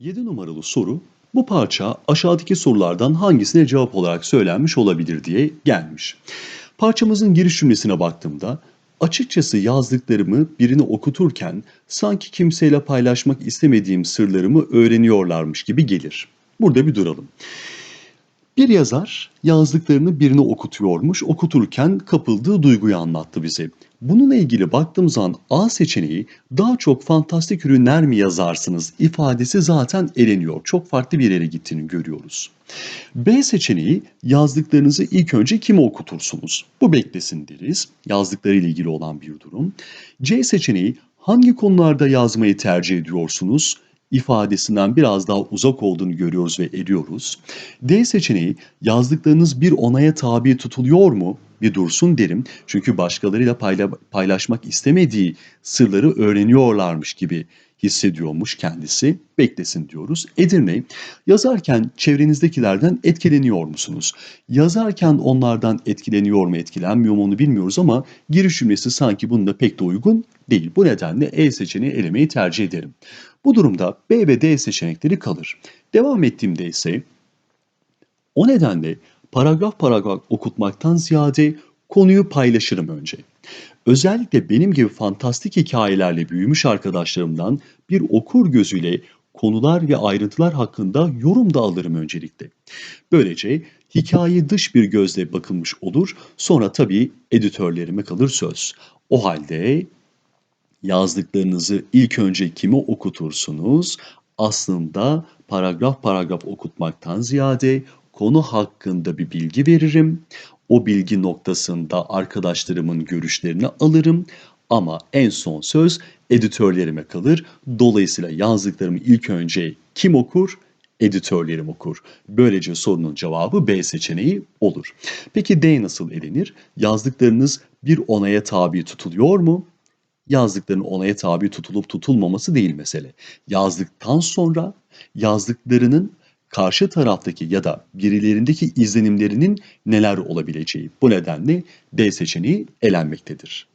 7 numaralı soru bu parça aşağıdaki sorulardan hangisine cevap olarak söylenmiş olabilir diye gelmiş. Parçamızın giriş cümlesine baktığımda açıkçası yazdıklarımı birine okuturken sanki kimseyle paylaşmak istemediğim sırlarımı öğreniyorlarmış gibi gelir. Burada bir duralım. Bir yazar yazdıklarını birine okutuyormuş, okuturken kapıldığı duyguyu anlattı bize. Bununla ilgili baktığım zaman A seçeneği daha çok fantastik ürünler mi yazarsınız ifadesi zaten eleniyor. Çok farklı bir yere gittiğini görüyoruz. B seçeneği yazdıklarınızı ilk önce kime okutursunuz? Bu beklesin deriz. Yazdıklarıyla ilgili olan bir durum. C seçeneği hangi konularda yazmayı tercih ediyorsunuz? İfadesinden biraz daha uzak olduğunu görüyoruz ve ediyoruz. D seçeneği yazdıklarınız bir onaya tabi tutuluyor mu? Bir dursun derim. Çünkü başkalarıyla payla- paylaşmak istemediği sırları öğreniyorlarmış gibi hissediyormuş kendisi. Beklesin diyoruz. Edirne, yazarken çevrenizdekilerden etkileniyor musunuz? Yazarken onlardan etkileniyor mu, etkilenmiyor mu onu bilmiyoruz ama giriş cümlesi sanki bununla pek de uygun değil. Bu nedenle E seçeneği elemeyi tercih ederim. Bu durumda B ve D seçenekleri kalır. Devam ettiğimde ise o nedenle paragraf paragraf okutmaktan ziyade konuyu paylaşırım önce. Özellikle benim gibi fantastik hikayelerle büyümüş arkadaşlarımdan bir okur gözüyle konular ve ayrıntılar hakkında yorum da alırım öncelikle. Böylece hikaye dış bir gözle bakılmış olur. Sonra tabii editörlerime kalır söz. O halde yazdıklarınızı ilk önce kime okutursunuz? Aslında paragraf paragraf okutmaktan ziyade konu hakkında bir bilgi veririm. O bilgi noktasında arkadaşlarımın görüşlerini alırım ama en son söz editörlerime kalır. Dolayısıyla yazdıklarımı ilk önce kim okur? Editörlerim okur. Böylece sorunun cevabı B seçeneği olur. Peki D nasıl elenir? Yazdıklarınız bir onaya tabi tutuluyor mu? yazdıklarının onaya tabi tutulup tutulmaması değil mesele. Yazdıktan sonra yazdıklarının karşı taraftaki ya da birilerindeki izlenimlerinin neler olabileceği. Bu nedenle D seçeneği elenmektedir.